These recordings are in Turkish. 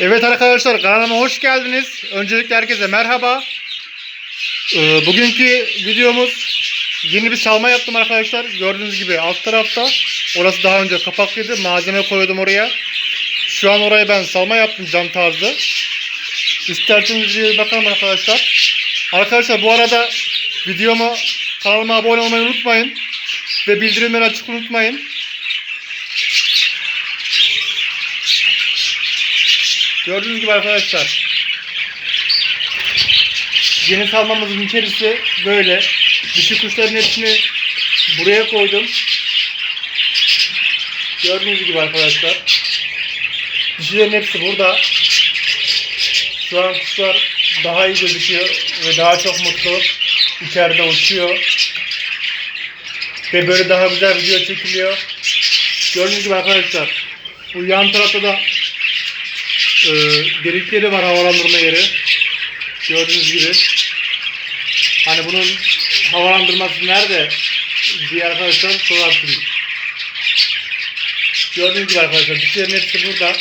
Evet arkadaşlar kanalıma hoş geldiniz. Öncelikle herkese merhaba. Ee, bugünkü videomuz yeni bir salma yaptım arkadaşlar. Gördüğünüz gibi alt tarafta. Orası daha önce kapaklıydı. Malzeme koydum oraya. Şu an oraya ben salma yaptım cam tarzı. İsterseniz bir bakalım arkadaşlar. Arkadaşlar bu arada videoma kanalıma abone olmayı unutmayın. Ve bildirimleri açık unutmayın. Gördüğünüz gibi arkadaşlar. Yeni salmamızın içerisi böyle. Dişi kuşların hepsini buraya koydum. Gördüğünüz gibi arkadaşlar. Dişilerin hepsi burada. Şu an kuşlar daha iyi gözüküyor ve daha çok mutlu. İçeride uçuyor. Ve böyle daha güzel video çekiliyor. Gördüğünüz gibi arkadaşlar. Bu yan tarafta da e, delikleri var havalandırma yeri. Gördüğünüz gibi. Hani bunun havalandırması nerede diye arkadaşlar sorarsınız. Gördüğünüz gibi arkadaşlar dişlerin hepsi burada.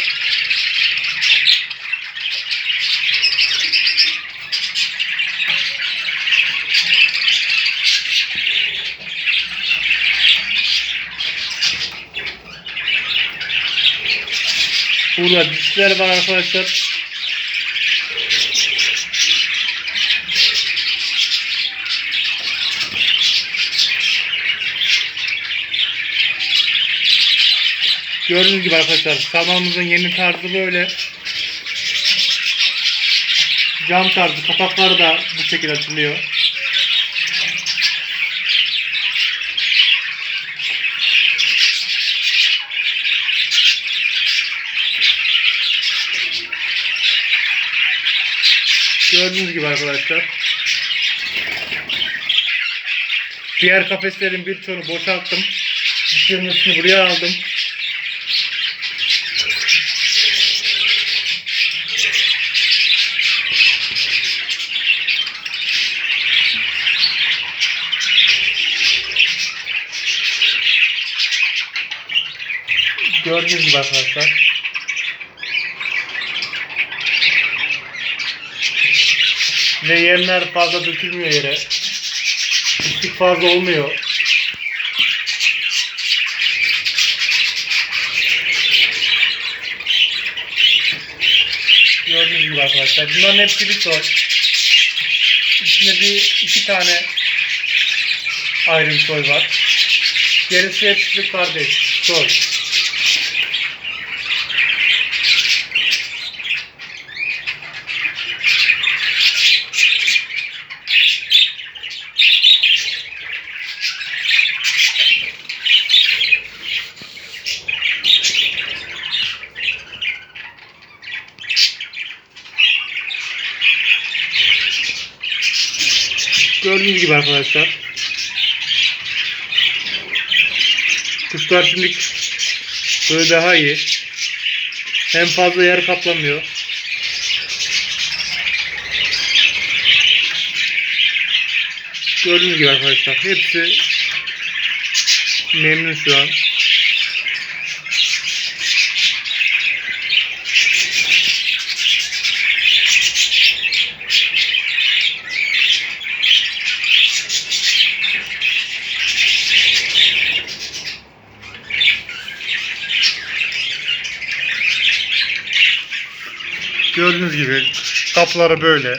Burada dişler var arkadaşlar. Gördüğünüz gibi arkadaşlar salmamızın yeni tarzı böyle. Cam tarzı kapakları da bu şekilde açılıyor. Gördüğünüz gibi arkadaşlar. Diğer kafeslerin birçoğunu boşalttım. Dişlerin buraya aldım. Gördüğünüz gibi arkadaşlar. Ve yemler fazla dökülmüyor yere. Pislik fazla olmuyor. Gördüğünüz gibi arkadaşlar. Bunların hepsi bir soy. İçinde bir iki tane ayrı bir soy var. Gerisi hepsi kardeş. Soy. Gördüğünüz gibi arkadaşlar. Kuşlar şimdi böyle daha iyi. Hem fazla yer kaplamıyor. Gördüğünüz gibi arkadaşlar. Hepsi memnun şu an. Gördüğünüz gibi kapları böyle.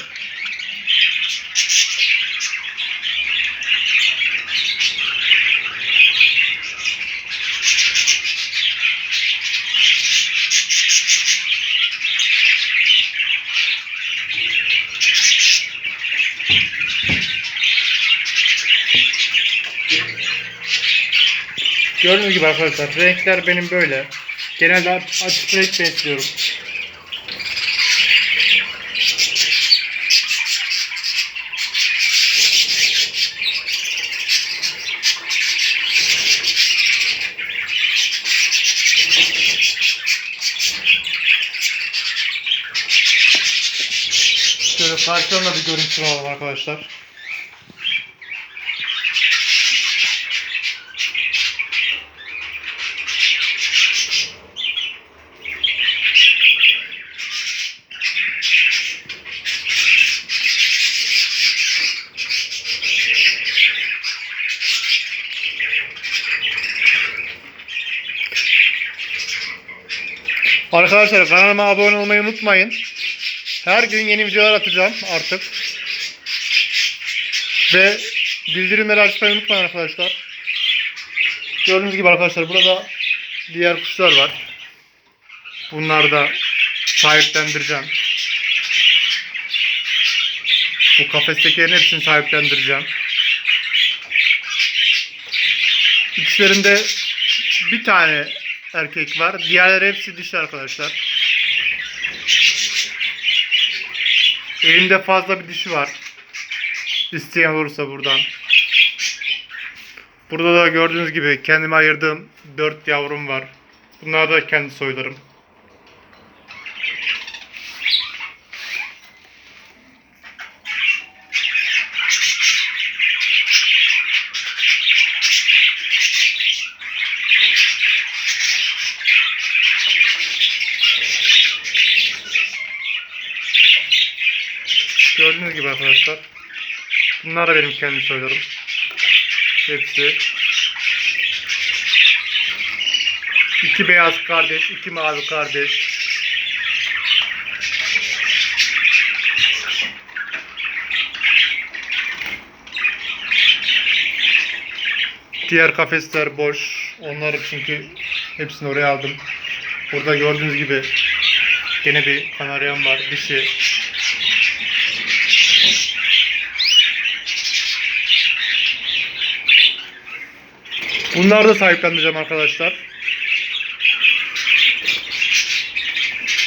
Gördüğünüz gibi arkadaşlar renkler benim böyle. Genelde açık renk besliyorum. Şöyle parçalarına bir görüntü alalım arkadaşlar. Arkadaşlar kanalıma abone olmayı unutmayın. Her gün yeni videolar atacağım artık. Ve bildirimleri açmayı unutmayın arkadaşlar. Gördüğünüz gibi arkadaşlar burada diğer kuşlar var. Bunları da sahiplendireceğim. Bu kafestekilerin hepsini sahiplendireceğim. İçlerinde bir tane erkek var. Diğerleri hepsi dişi arkadaşlar. Elimde fazla bir dişi var. İsteyen olursa buradan. Burada da gördüğünüz gibi kendime ayırdığım 4 yavrum var. Bunlar da kendi soylarım. Arkadaşlar. Bunlar da benim kendi soylarım. Hepsi. İki beyaz kardeş, iki mavi kardeş. Diğer kafesler boş. Onları çünkü hepsini oraya aldım. Burada gördüğünüz gibi gene bir kanaryam var. Dişi. Bunları da sahiplendireceğim arkadaşlar.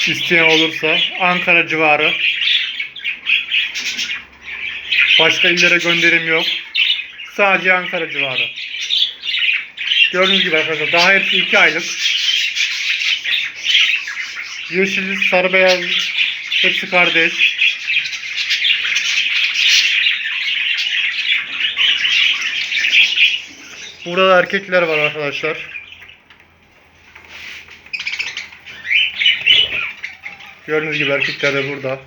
İsteyen olursa Ankara civarı. Başka illere gönderim yok. Sadece Ankara civarı. Gördüğünüz gibi arkadaşlar daha hepsi 2 aylık. Yeşil, sarı beyaz hepsi kardeş. Burada da erkekler var arkadaşlar. Gördüğünüz gibi erkekler de burada.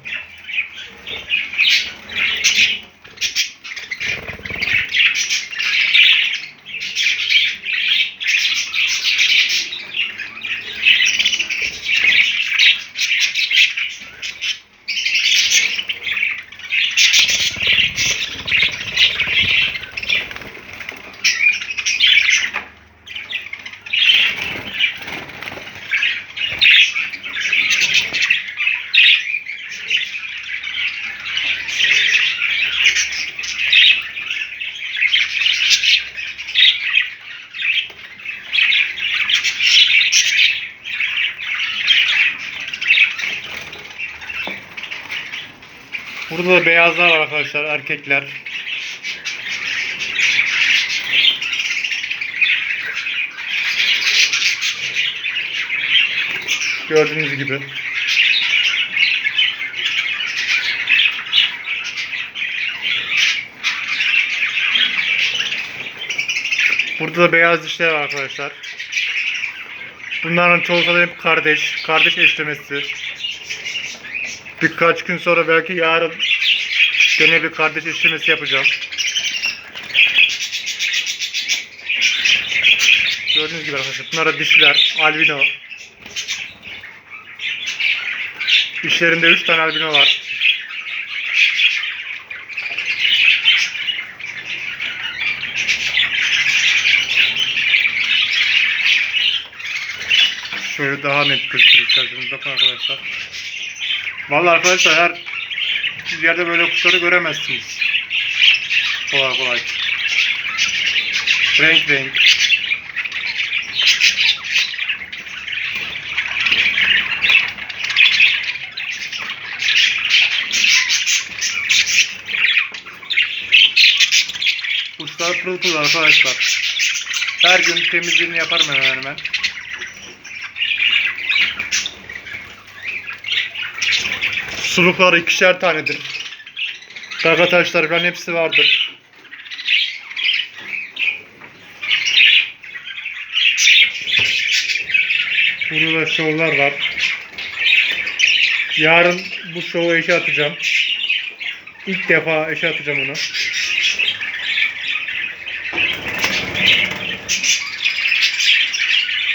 Burada da beyazlar var arkadaşlar erkekler. Gördüğünüz gibi. Burada da beyaz dişler var arkadaşlar. Bunların çoğu da hep kardeş. Kardeş eşlemesi. Birkaç gün sonra belki yarın gene bir kardeş eşlemesi yapacağım. Gördüğünüz gibi arkadaşlar bunlar da dişiler. Albino. İşlerinde 3 tane albino var. Şöyle daha net gözüküyor bakın arkadaşlar. Vallahi arkadaşlar her yerde böyle kuşları göremezsiniz. Kolay kolay. Renk renk. Kuşlar pırıl pırıl arkadaşlar. Her gün temizliğini yaparım hemen hemen. Suluklar ikişer tanedir. Daga taşları falan hepsi vardır. Burada da şovlar var. Yarın bu şovu eşe atacağım. İlk defa eşe atacağım onu.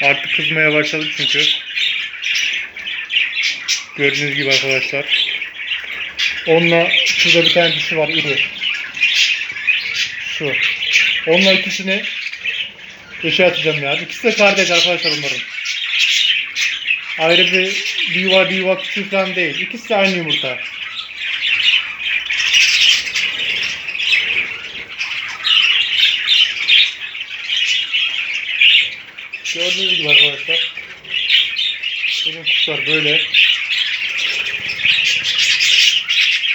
Artık kızmaya başladı çünkü. Gördüğünüz gibi arkadaşlar. Onunla şurada bir tane dişi var iri. Şu. Onunla ikisini eşe atacağım yani. İkisi de kardeş arkadaşlar bunların. Ayrı bir, bir yuva bir yuva küçük falan değil. İkisi de aynı yumurta. Gördüğünüz gibi arkadaşlar. Benim kuşlar böyle.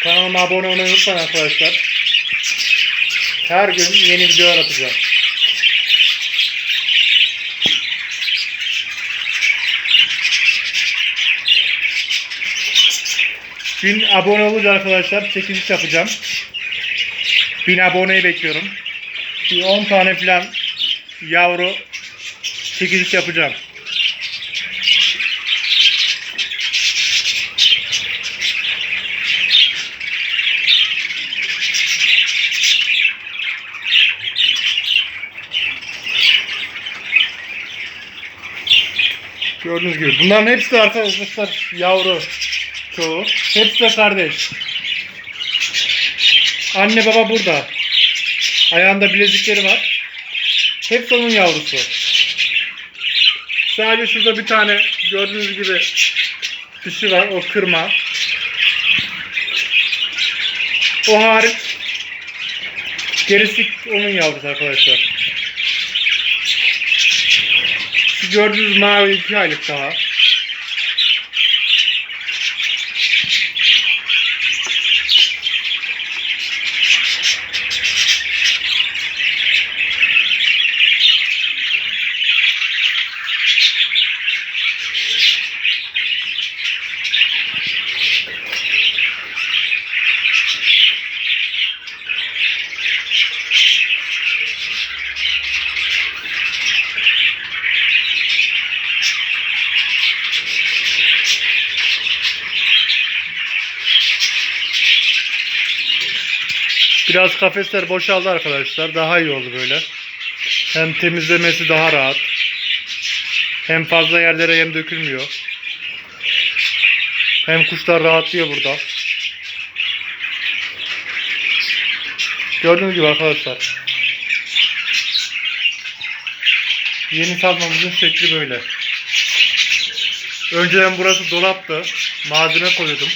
Kanalıma abone olmayı unutmayın arkadaşlar. Her gün yeni videolar atacağım. Bin abone olunca arkadaşlar çekiliş yapacağım. Bin aboneyi bekliyorum. Bir 10 tane falan yavru çekiliş yapacağım. Gördüğünüz gibi. Bunların hepsi de arkadaşlar yavru çoğu. Hepsi de kardeş. Anne baba burada. Ayağında bilezikleri var. Hepsi onun yavrusu. Sadece şurada bir tane gördüğünüz gibi dişi var. O kırma. O hariç gerisi onun yavrusu arkadaşlar. Şu gördüğünüz mavi iki aylık daha. Biraz kafesler boşaldı arkadaşlar. Daha iyi oldu böyle. Hem temizlemesi daha rahat. Hem fazla yerlere yem dökülmüyor. Hem kuşlar rahatlıyor burada. Gördüğünüz gibi arkadaşlar. Yeni salmamızın şekli böyle. Önceden burası dolaptı. Malzeme koyuyordum.